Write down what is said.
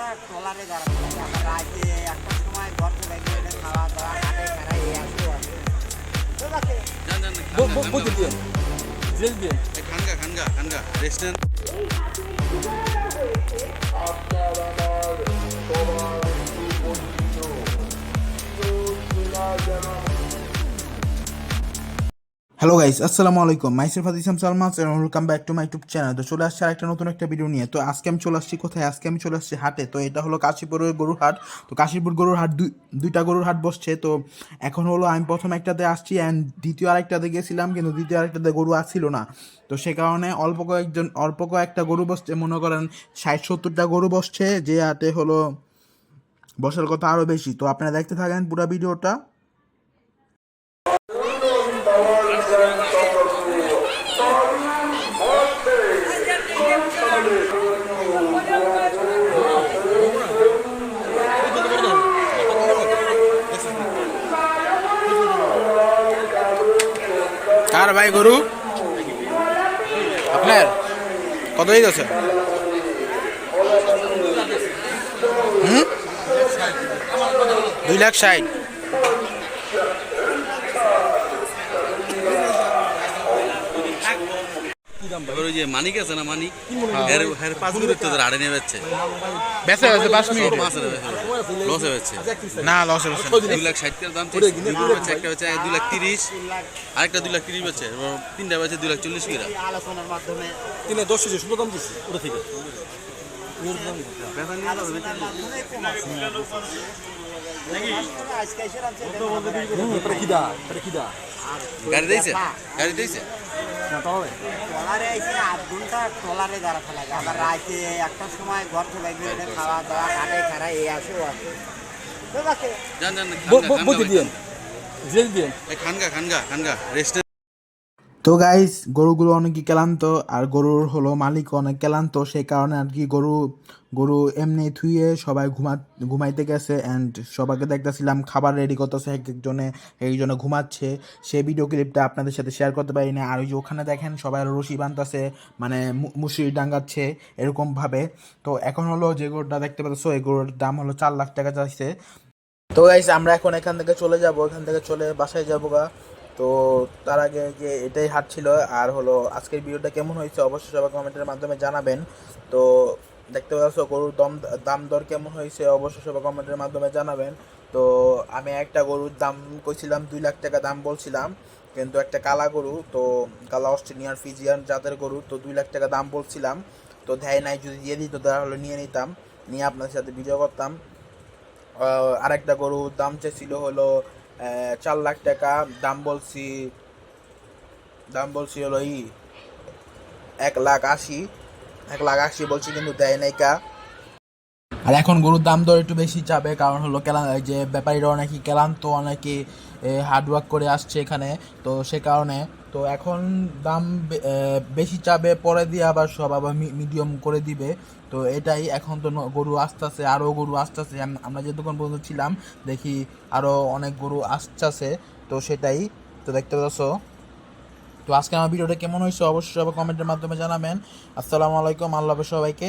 ঘণ্টা ট্রলারে দাঁড়াতে লাগে আবার রাতে একটার সময় ঘর থেকে বেরিয়ে এলে খাওয়া দাওয়া হাটে এই বুদ্ধি দিয়ে জেল দিয়ে খানগা খানগা খানগা রেস্টুরেন্ট হ্যালো গাইস আসসালামু আলাইকুম মাইসের ফাদ সালমাস এবং welcome back to my YouTube channel তো চলে আসছে আরেকটা নতুন একটা ভিডিও নিয়ে। তো আজকে আমি চলে আসছি কোথায়? আজকে আমি চলে আসছি হাটে। তো এটা হলো কাশীপুরের গরুর হাট। তো কাশীপুর গরুর হাট দুই দুইটা গরুর হাট বসছে। তো এখন হলো আমি প্রথম একটাতে আসছি অ্যান্ড দ্বিতীয় আরেকটাতে গেছিলাম, কিন্তু দ্বিতীয় আরেকটাতে গরু আসছিল না। তো সে কারণে অল্প কয়েকজন অল্প কয়েকটা গরু বসছে। মনে করেন ষাট সত্তরটা গরু বসছে। যে হাটে হলো বসার কথা আরও বেশি। তো আপনারা দেখতে থাকেন পুরো ভিডিওটা কার ভাই গরু? আপনার? কত গেছে হুম? দুই লাখ ষাট। এবার ওই যে মানিক আছে না মানিক হের হের পাঁচ মিনিট তো আড়ে নিয়ে যাচ্ছে। বেঁচে গেছে পাঁচ মিনিট। না লস হয়েছে দুই লাখ ষাট টাকার দাম চাইছে। দুই গরু বেচে একটা বেচে দুই লাখ তিরিশ। আরেকটা দুই লাখ তিরিশ বেচে তিনটা বেচে দুই লাখ চল্লিশ কিরা। আলোচনার মাধ্যমে তিনে দশ ষোলো দাম দিচ্ছি ওটা থেকে। গাড়ি দিয়েছে? গাড়ি দিয়েছে? না তাহলে ট্রলারে এসে আধ ঘণ্টা ট্রলারে দাঁড়া ফেলা যায় আবার রাতে একটা সময় ঘর থেকে বেরিয়ে এলে খাওয়া দাওয়া কাটে খারা এই আসে ও আসে। ঠিক দিয়েন যান যান বুদ্ধি দিয়ে জেল দিয়ে খানগা খানগা খানগা রেস্টুরেন্ট তো গাইস গরুগুলো অনেকই ক্লান্ত, আর গরুর হলো মালিক অনেক ক্লান্ত, সেই কারণে আর কি গরু গরু এমনি থুয়ে সবাই ঘুমা, ঘুমাইতে গেছে অ্যান্ড সবাইকে দেখতেছিলাম খাবার রেডি করতেছে এক একজনে একজনে ঘুমাচ্ছে। সেই ভিডিও ক্লিপটা আপনাদের সাথে শেয়ার করতে পারি না আর ওই যে ওখানে দেখেন সবাই রশি বাঁধতেছে মানে মুসুরি ডাঙ্গাচ্ছে এরকমভাবে তো এখন হলো যে গরুটা দেখতে পাচ্ছ, এই গরুর দাম হলো চার লাখ টাকা চাইছে। তো গাইস আমরা এখন এখান থেকে চলে যাব, এখান থেকে চলে বাসায় যাব গা। তো তার আগে যে এটাই হাট ছিল, আর হলো আজকের ভিডিওটা কেমন হয়েছে অবশ্যই সবাই কমেন্টের মাধ্যমে জানাবেন। তো দেখতে পাচ্ছ গরুর দম, দাম দর কেমন হয়েছে অবশ্যই সবাই কমেন্টের মাধ্যমে জানাবেন। তো আমি একটা গরুর দাম কইছিলাম দুই লাখ টাকা দাম বলছিলাম, কিন্তু একটা কালা গরু, তো কালা অস্ট্রেলিয়ান ফিজিয়ান জাতের গরু, তো দুই লাখ টাকা দাম বলছিলাম। তো দেয় নাই, যদি দিয়ে দিত তাহলে নিয়ে নিতাম, নিয়ে আপনাদের সাথে ভিডিও করতাম। আরেকটা গরুর দাম চেয়েছিল হলো চার লাখ টাকা, দাম বলছি দাম বলছি হলো ই এক লাখ আশি, এক লাখ আশি বলছি কিন্তু দেয় নাই কা। আর এখন গরুর দাম দর একটু বেশি চাবে কারণ হলো কেলা যে ব্যাপারীরা অনেকে ক্লান্ত অনেকে হার্ডওয়ার্ক করে আসছে এখানে, তো সে কারণে, তো এখন দাম বেশি চাবে পরে দিয়ে আবার সব আবার মিডিয়াম করে দিবে, তো এটাই এখন তো গরু আসতেছে আরও গরু আসতেছে আমরা যে দোকান পর্যন্ত ছিলাম, দেখি আরও অনেক গরু আসতেছে, তো সেটাই, তো দেখতে পাচ্ছ। তো আজকে আমার ভিডিওটা কেমন হয়েছে অবশ্যই সবাই কমেন্টের মাধ্যমে জানাবেন। আসসালামু আলাইকুম, আল্লাহ সবাইকে।